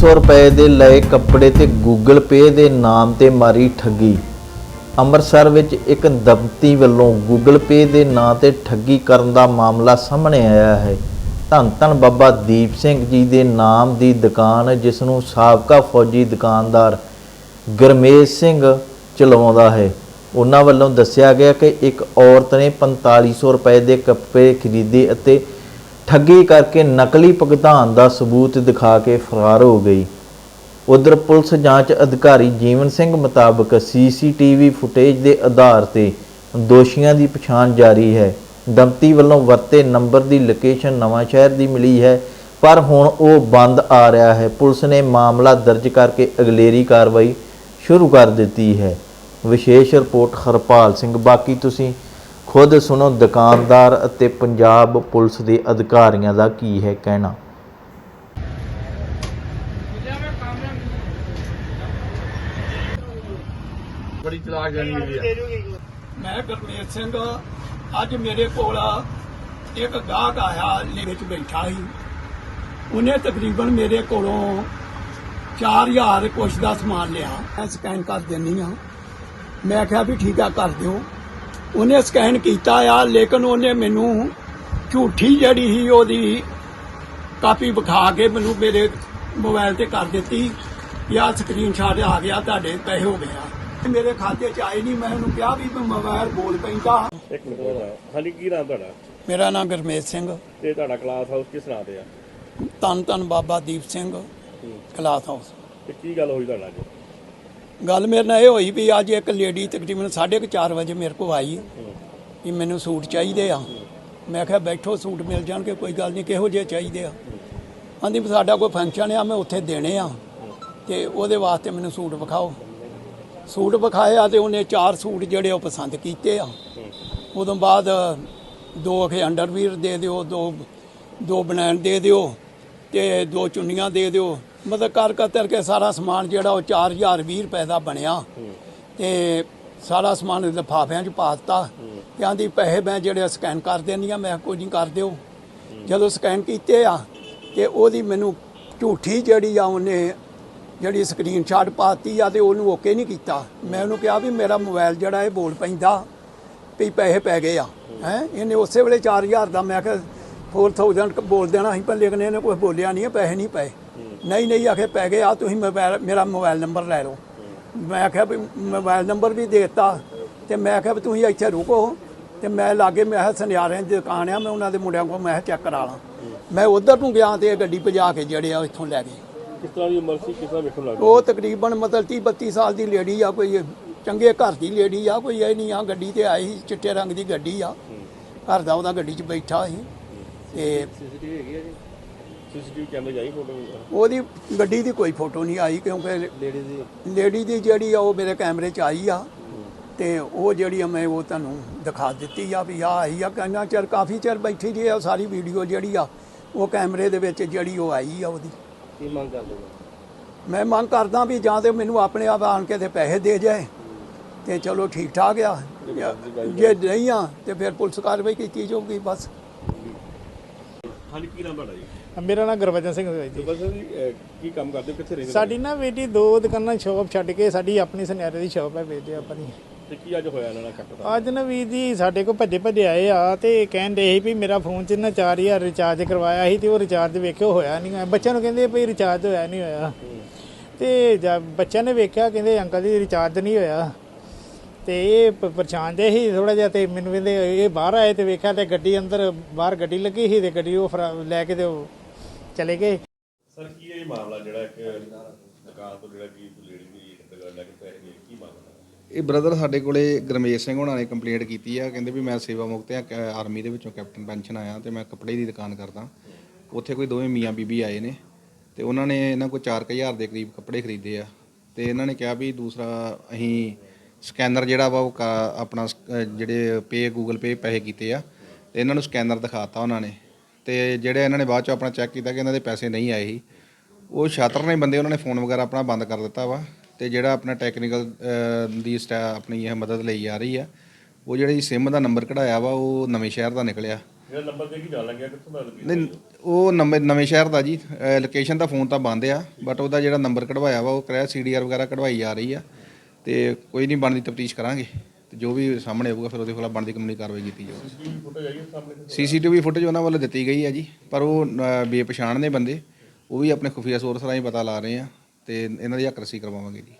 4500 ਰੁਪਏ ਦੇ ਲਏ ਕੱਪੜੇ ਤੇ Google Pay ਦੇ ਨਾਮ ਤੇ ਮਾਰੀ ਠੱਗੀ। ਅੰਮ੍ਰਿਤਸਰ ਵਿੱਚ ਇੱਕ ਦੰਪਤੀ ਵੱਲੋਂ Google Pay ਦੇ ਨਾਂ ਤੇ ਠੱਗੀ ਕਰਨ ਦਾ ਮਾਮਲਾ ਸਾਹਮਣੇ ਆਇਆ ਹੈ। ਧੰਨ ਧੰਨ ਬਾਬਾ ਦੀਪ ਸਿੰਘ ਜੀ ਦੇ ਨਾਮ ਦੀ ਦੁਕਾਨ, ਜਿਸ ਨੂੰ ਸਾਬਕਾ ਫੌਜੀ ਦੁਕਾਨਦਾਰ ਗਰਮੇਸ਼ ਸਿੰਘ ਚਲਾਉਂਦਾ ਹੈ। ਉਹਨਾਂ ਵੱਲੋਂ ਦੱਸਿਆ ਗਿਆ ਕਿ ਇੱਕ ਔਰਤ ਨੇ 4500 ਰੁਪਏ ਦੇ ਕੱਪੜੇ ਖਰੀਦੇ ਅਤੇ ਠੱਗੀ ਕਰਕੇ ਨਕਲੀ ਭੁਗਤਾਨ ਦਾ ਸਬੂਤ ਦਿਖਾ ਕੇ ਫਰਾਰ ਹੋ ਗਈ। ਉਧਰ ਪੁਲਿਸ ਜਾਂਚ ਅਧਿਕਾਰੀ ਜੀਵਨ ਸਿੰਘ ਮੁਤਾਬਕ ਸੀਸੀਟੀਵੀ ਫੁਟੇਜ ਦੇ ਆਧਾਰ ਤੇ ਦੋਸ਼ੀਆਂ ਦੀ ਪਛਾਣ ਜਾਰੀ ਹੈ। ਦੰਪਤੀ ਵੱਲੋਂ ਵਰਤੇ ਨੰਬਰ ਦੀ ਲੋਕੇਸ਼ਨ ਨਵਾਂ ਸ਼ਹਿਰ ਦੀ ਮਿਲੀ ਹੈ, ਪਰ ਹੁਣ ਉਹ ਬੰਦ ਆ ਰਿਹਾ ਹੈ। ਪੁਲਿਸ ਨੇ ਮਾਮਲਾ ਦਰਜ ਕਰਕੇ ਅਗਲੇਰੀ ਕਾਰਵਾਈ ਸ਼ੁਰੂ ਕਰ ਦਿੱਤੀ ਹੈ। ਵਿਸ਼ੇਸ਼ ਰਿਪੋਰਟ ਹਰਪਾਲ ਸਿੰਘ। ਬਾਕੀ ਤੁਸੀਂ ਖੁਦ ਸੁਣੋ ਦੁਕਾਨਦਾਰ ਅਤੇ ਪੰਜਾਬ ਪੁਲਿਸ ਦੇ ਅਧਿਕਾਰੀਆਂ ਦਾ ਕੀ ਹੈ ਕਹਿਣਾ। ਬੜੀ ਚਲਾਕ ਜਾਨੀ ਆ। ਮੈਂ ਗੁਰਮੇਸ਼ ਸਿੰਘ ਅੱਜ ਮੇਰੇ ਕੋਲ ਇੱਕ ਗਾਹਕ ਆਇਆ ਲੈ ਵਿੱਚ ਬੈਠਾ ਸੀ। ਉਹਨੇ ਤਕਰੀਬਨ ਮੇਰੇ ਕੋਲੋਂ 4000 ਕੁਛ ਦਾ ਸਮਾਨ ਲਿਆ। ਮੈਂ ਸਕੈਨ ਕਰ ਦਿੰਨੀ ਆ ਮੈਂ ਕਿਹਾ ਵੀ ਠੀਕ ਆ ਕਰ ਦਿਓ। ਉਹਨੇ ਸਕੈਨ ਕੀਤਾ ਆ ਲੇਕਿਨ ਉਹਨੇ ਮੈਨੂੰ ਝੂਠੀ ਜਿਹੜੀ ਸੀ ਉਹਦੀ ਕਾਪੀ ਵਿਖਾ ਕੇ ਮੈਨੂੰ ਮੇਰੇ ਮੋਬਾਈਲ ਤੇ ਕਰ ਦਿੱਤੀ। ਆਹ ਸਕਰੀਨਸ਼ਾਟ ਆ ਗਿਆ ਤੁਹਾਡੇ ਪੈਸੇ ਹੋ ਗਿਆ ਤੇ ਮੇਰੇ ਖਾਤੇ 'ਚ ਆਏ ਨਹੀਂ ਮੈਂ ਉਹਨੂੰ ਕਿਹਾ ਵੀ ਮੈਂ ਮੋਬਾਈਲ ਬੋਲ ਪੈਂਦਾ। ਇੱਕ ਮਿੰਟ ਹੋਣਾ ਹਾਂਜੀ ਕੀ ਨਾਮ ਤੁਹਾਡਾ? ਮੇਰਾ ਨਾਮ ਗੁਰਮੇਸ਼ ਸਿੰਘ। ਤੇ ਤੁਹਾਡਾ ਕਲਾਸ ਹਾਊਸ ਕਿਸ ਨਾਂ ਤੇ ਆ? ਧੰਨ ਧੰਨ ਬਾਬਾ ਦੀਪ ਸਿੰਘ ਕਲਾਸ ਹਾਊਸ ਤੇ ਕੀ ਗੱਲ ਹੋਈ ਤੁਹਾਡਾ ਅੱਜ ਗੱਲ ਮੇਰੇ ਨਾਲ ਇਹ ਹੋਈ ਵੀ ਅੱਜ ਇੱਕ ਲੇਡੀ ਤਕਰੀਬਨ 4:30 ਵਜੇ ਮੇਰੇ ਕੋਲ ਆਈ ਵੀ ਮੈਨੂੰ ਸੂਟ ਚਾਹੀਦੇ ਆ। ਮੈਂ ਕਿਹਾ ਬੈਠੋ, ਸੂਟ ਮਿਲ ਜਾਣਗੇ, ਕੋਈ ਗੱਲ ਨਹੀਂ, ਕਿਹੋ ਜਿਹੇ ਚਾਹੀਦੇ ਆ? ਆਂਦੀ ਸਾਡਾ ਕੋਈ ਫੰਕਸ਼ਨ ਆ, ਮੈਂ ਉੱਥੇ ਦੇਣੇ ਆ ਤੇ ਉਹਦੇ ਵਾਸਤੇ ਮੈਨੂੰ ਸੂਟ ਵਿਖਾਓ। ਸੂਟ ਵਿਖਾਇਆ ਤੇ ਉਹਨੇ ਚਾਰ ਸੂਟ ਜਿਹੜੇ ਉਹ ਪਸੰਦ ਕੀਤੇ ਆ। ਉਦੋਂ ਬਾਅਦ ਦੋ ਅਖੇ ਅੰਡਰਵੀਰ ਦੇ ਦਿਓ, ਦੋ ਦੋ ਬਨੈਣ ਦੇ ਦਿਓ ਤੇ ਦੋ ਚੁੰਨੀਆਂ ਦੇ ਦਿਓ। ਮਤਲਬ ਕਰ ਕਤਰ ਕੇ ਸਾਰਾ ਸਮਾਨ ਜਿਹੜਾ ਉਹ 4020 ਰੁਪਏ ਦਾ ਬਣਿਆ। ਤੇ ਸਾਰਾ ਸਮਾਨ ਲਿਫਾਫਿਆਂ 'ਚ ਪਾ ਦਿੱਤਾ। ਤੇ ਆਂਦੀ ਪੈਸੇ ਮੈਂ ਜਿਹੜੇ ਸਕੈਨ ਕਰ ਦੇਣੀ ਆ ਮੈਂ ਕੋਈ ਨਹੀਂ ਕਰ ਦਿਓ। ਜਦੋਂ ਸਕੈਨ ਕੀਤੇ ਆ ਤੇ ਉਹਦੀ ਮੈਨੂੰ ਝੂਠੀ ਜਿਹੜੀ ਆ ਉਹਨੇ ਜਿਹੜੀ ਸਕਰੀਨਸ਼ਾਟ ਪਾਤੀ ਆ ਤੇ ਉਹਨੂੰ ਓਕੇ ਨਹੀਂ ਕੀਤਾ। ਮੈਂ ਉਹਨੂੰ ਕਿਹਾ ਵੀ ਮੇਰਾ ਮੋਬਾਈਲ ਜਿਹੜਾ ਇਹ ਬੋਲ ਪੈਂਦਾ ਵੀ ਪੈਸੇ ਪੈ ਗਏ ਆ। ਹੈ। ਇਹਨੇ ਉਸੇ ਵੇਲੇ 4000 ਦਾ ਮੈਂ ਕਿਹਾ 4000 ਬੋਲ ਦੇਣਾ ਸੀ ਪਰ ਲੇਕਿਨ ਇਹਨੇ ਕੁਝ ਬੋਲਿਆ ਨਹੀਂ ਪੈਸੇ ਨਹੀਂ ਪਏ। ਨਹੀਂ ਨਹੀਂ ਆਖੇ ਪੈ ਗਏ ਆ ਤੁਸੀਂ ਮੋਬਾਈਲ ਮੇਰਾ ਮੋਬਾਈਲ ਨੰਬਰ ਲੈ ਲਓ। ਮੈਂ ਕਿਹਾ ਵੀ ਮੋਬਾਈਲ ਨੰਬਰ ਵੀ ਦੇ ਦਿੱਤਾ ਤੇ ਮੈਂ ਕਿਹਾ ਵੀ ਤੁਸੀਂ ਇੱਥੇ ਰੁਕੋ। ਤੇ ਮੈਂ ਲਾਗੇ ਮੈਂ ਕਿਹਾ ਸੁਨਿਆਰਿਆਂ ਦੀ ਦੁਕਾਨ ਆ ਮੈਂ ਉਹਨਾਂ ਦੇ ਮੁੰਡਿਆਂ ਕੋਲ ਮੈਂ ਚੈੱਕ ਕਰਾ ਲਾਂ। ਮੈਂ ਉਧਰ ਨੂੰ ਗਿਆ ਤੇ ਇਹ ਗੱਡੀ ਭਜਾ ਕੇ ਜਿਹੜੇ ਆ ਇੱਥੋਂ ਲੈ ਗਏ। ਕਿਸ ਤਰ੍ਹਾਂ ਦੀ ਉਮਰ ਸੀ ਕਿਸ ਤਰ੍ਹਾਂ ਵੇਖਣ ਲੱਗ ਉਹ ਤਕਰੀਬਨ ਮਤਲਬ 30 32 ਸਾਲ ਦੀ ਲੇਡੀ ਆ ਕੋਈ ਚੰਗੇ ਘਰ ਦੀ ਲੇਡੀ ਆ ਕੋਈ ਇਹ ਨਹੀਂ ਆ ਗੱਡੀ ਤੇ ਆਈ ਸੀ, ਚਿੱਟੇ ਰੰਗ ਦੀ ਗੱਡੀ ਆ। ਘਰ ਦਾ ਉਹਦਾ ਗੱਡੀ 'ਚ ਬੈਠਾ ਸੀ। ਤੇ ਸੀਸੀਟੀਵੀ ਹੈਗੀ ਆ ਜੀ? ਸੀਸੀਟੀਵੀ ਕੈਮਰੇ ਜਾਈ ਫੋਟੋ ਉਹਦੀ ਗੱਡੀ ਦੀ ਕੋਈ ਫੋਟੋ ਨਹੀਂ ਆਈ ਕਿਉਂਕਿ ਲੇਡੀ ਦੀ? ਲੇਡੀ ਦੀ ਜਿਹੜੀ ਆ ਉਹ ਮੇਰੇ ਕੈਮਰੇ 'ਚ ਆਈ ਆ। ਤੇ ਉਹ ਜਿਹੜੀ ਮੈਂ ਉਹ ਤੁਹਾਨੂੰ ਦਿਖਾ ਦਿੱਤੀ ਆ ਵੀ ਆ ਆਈ ਆ। ਕਿੰਨਾ ਚਿਰ ਕਾਫੀ ਚਿਰ ਬੈਠੀ ਰਹੀ ਆ ਸਾਰੀ ਵੀਡੀਓ ਜਿਹੜੀ ਆ ਉਹ ਕੈਮਰੇ ਦੇ ਵਿੱਚ ਜਿਹੜੀ ਉਹ ਆਈ ਆ ਉਹਦੀ। ਕੀ ਮੰਗ ਕਰਦੇ ਹੋ? ਮੈਂ ਮੰਗ ਕਰਦਾ ਵੀ ਜਾਂ ਤੇ ਮੈਨੂੰ ਆਪਣੇ ਆਪ ਆਣ ਕੇ ਤੇ ਪੈਸੇ ਦੇ ਜਾਏ। ਤੇ ਚਲੋ ਠੀਕ ਠਾਕ ਆ। ਜੇ ਨਹੀਂ ਆ ਤੇ ਫਿਰ ਪੁਲਿਸ ਕਾਰਵਾਈ ਕੀਤੀ ਜਾਊਗੀ ਬਸ। ਹਾਂਜੀ ਕੀ ਨਾਮ ਤੁਹਾਡਾ ਜੀ? ਮੇਰਾ ਨਾਮ ਗੁਰਬਚਨ ਸਿੰਘ ਹੈ ਜੀ। ਬਸ ਜੀ ਅਹ, ਕੀ ਕੰਮ ਕਰਦੇ ਹੋ? ਕਿੱਥੇ ਰਹਿੰਦੇ ਸਾਡੀ ਨਾ ਬੇਟੀ ਦੋ ਦੁਕਾਨਾਂ ਸ਼ਾਪ ਛੱਡ ਕੇ ਸਾਡੀ ਆਪਣੀ ਸੁਨਿਆਰੇ ਦੀ ਸ਼ਾਪ ਹੈ ਵੇਚਦੇ ਆਪਣੀ। ਤੇ ਕੀ ਅੱਜ ਹੋਇਆ ਇਹਨਾਂ ਨਾਲ ਕੱਟ ਅੱਜ ਨਾ ਵੀਰ ਜੀ ਸਾਡੇ ਕੋਲ ਭੱਜੇ ਭੱਜੇ ਆਏ ਆ ਤੇ ਕਹਿੰਦੇ ਸੀ ਵੀ ਮੇਰਾ ਫੋਨ 'ਚ ਨਾ 4000 ਰਿਚਾਰਜ ਕਰਵਾਇਆ ਸੀ ਤੇ ਉਹ ਰਿਚਾਰਜ ਵੇਖਿਓ ਹੋਇਆ ਨਹੀਂ ਹੈ ਬੱਚਿਆਂ ਨੂੰ ਕਹਿੰਦੇ ਵੀ ਰਿਚਾਰਜ ਹੋਇਆ ਨਹੀਂ ਹੋਇਆ। ਤੇ ਜਦ ਬੱਚਿਆਂ ਨੇ ਵੇਖਿਆ ਕਹਿੰਦੇ ਅੰਕਲ ਜੀ ਰਿਚਾਰਜ ਨਹੀਂ ਹੋਇਆ। ਤੇ ਇਹ ਪ- ਪਰੇਸ਼ਾਨ ਜੇ ਸੀ ਥੋੜਾ ਜਿਹਾ ਤੇ ਮੈਨੂੰ ਕਹਿੰਦੇ ਇਹ ਬਾਹਰ ਆਏ ਤੇ ਵੇਖਿਆ ਤੇ ਗੱਡੀ ਅੰਦਰ ਬਾਹਰ ਗੱਡੀ ਲੱਗੀ ਸੀ ਤੇ ਗੱਡੀ ਉਹ ਫਰਾ- ਲੈ ਕੇ ਤੇ ਉਹ ਚਲੇ ਗਏ। ਸਰ ਕੀ ਇਹ ਮਾਮਲਾ ਜਿਹੜਾ ਇੱਕ ਦੁਕਾਨ ਤੋਂ ਜਿਹੜਾ ਕੀ ਲੇਡੀ ਦੀ ਦੁਕਾਨ ਲੈ ਕੇ ਪੈਸੇ ਗਏ ਕੀ ਮਾਮਲਾ? ਇਹ ਬ੍ਰਦਰ ਸਾਡੇ ਕੋਲੇ ਗਰਮੇਸ਼ ਸਿੰਘ ਹੋਣਾ ਨੇ ਕੰਪਲੇਂਟ ਕੀਤੀ ਆ। ਕਹਿੰਦੇ ਵੀ ਮੈਂ ਸੇਵਾ ਮੁਕਤ ਆ ਕ- ਆਰਮੀ ਦੇ ਵਿੱਚੋਂ ਕੈਪਟਨ ਪੈਨਸ਼ਨ ਆਇਆ ਤੇ ਮੈਂ ਕੱਪੜੇ ਦੀ ਦੁਕਾਨ ਕਰਦਾ। ਉੱਥੇ ਕੋਈ ਦੋਵੇਂ ਮੀਆਂ ਬੀਬੀ ਆਏ ਨੇ ਤੇ ਉਹਨਾਂ ਨੇ ਇਹਨਾਂ ਕੋਲ 4000 ਦੇ ਕਰੀਬ ਕੱਪੜੇ ਖਰੀਦੇ ਆ। ਤੇ ਇਹਨਾਂ ਨੇ ਕਿਹਾ ਵੀ ਦੂਸਰਾ ਅਸੀਂ ਸਕੈਨਰ ਜਿਹੜਾ ਵਾ ਉਹ ਕਾ- ਆਪਣਾ ਸਕ- ਅਹ ਜਿਹੜੇ ਪੇ ਗੂਗਲ ਪੇ ਪੈਸੇ ਕੀਤੇ ਆ ਤੇ ਇਹਨਾਂ ਨੂੰ ਸਕੈਨਰ ਦਿਖਾਤਾ ਉਹਨਾਂ ਨੇ। ਤੇ ਜਿਹੜੇ ਇਹਨਾਂ ਨੇ ਬਾਅਦ ਚ ਆਪਣਾ ਚੈੱਕ ਕੀਤਾ ਕਿ ਇਹਨਾਂ ਦੇ ਪੈਸੇ ਨਹੀਂ ਆਏ ਸੀ ਉਹ ਛਾਤਰ ਨੇ ਬੰਦੇ ਉਹਨਾਂ ਨੇ ਫੋਨ ਵਗੈਰਾ ਆਪਣਾ ਬੰਦ ਕਰ ਦਿੱਤਾ ਵਾ ਤੇ ਜਿਹੜਾ ਆਪਣਾ ਟੈਕਨੀਕਲ ਦੀ ਸਟਾ ਆਪਣੀ ਇਹ ਮਦਦ ਲਈ ਆ ਰਹੀ ਆ ਉਹ ਜਿਹੜੀ ਸਿਮ ਦਾ ਨੰਬਰ ਕਢਾਇਆ ਵਾ ਉਹ ਨਵੇਂ ਸ਼ਹਿਰ ਦਾ ਨਿਕਲਿਆ। ਜਿਹੜਾ ਨੰਬਰ ਦੇ ਕੇ ਜਾਣ ਲੱਗਿਆ ਕਿੱਥੋਂ ਦਾ ਲੱਗੀ? ਨਹੀਂ ਉਹ ਨਵੇਂ ਨਵੇਂ ਸ਼ਹਿਰ ਦਾ ਜੀ ਲੋਕੇਸ਼ਨ ਦਾ ਫੋਨ ਤਾਂ ਬੰਦ ਆ ਬਟ ਉਹਦਾ ਜਿਹੜਾ ਨੰਬਰ ਕਢਵਾਇਆ ਵਾ ਉਹ ਕਰਿਆ ਸੀਡੀਆਰ ਵਗੈਰਾ ਕਢਵਾਈ ਜਾ ਰਹੀ ਆ ਤੇ ਕੋਈ ਨਹੀਂ ਬਣਦੀ ਤਫਤੀਸ਼ ਕਰਾਂਗੇ। ਤੇ ਜੋ ਵੀ ਸਾਹਮਣੇ ਆਊਗਾ ਫਿਰ ਉਹਦੇ ਖਿਲਾਫ ਬਣਦੀ ਕਾਨੂੰਨੀ ਕਾਰਵਾਈ ਕੀਤੀ ਜਾਊਗੀ ਸੀਸੀਟੀਵੀ ਫੁਟੇਜ ਉਹਨਾਂ ਵੱਲੋਂ ਦਿੱਤੀ ਗਈ ਹੈ ਜੀ ਪਰ ਉਹ ਅ, ਬੇਪਛਾਣ ਨੇ ਬੰਦੇ। ਉਹ ਵੀ ਆਪਣੇ ਖੁਫੀਆ ਸੋਰਸ ਰਾਹੀਂ ਪਤਾ ਲਾ ਰਹੇ ਆ ਤੇ ਇਹਨਾਂ ਦੀ ਹੱਕ ਰਸੀ ਕਰਵਾਵਾਂਗੇ ਜੀ।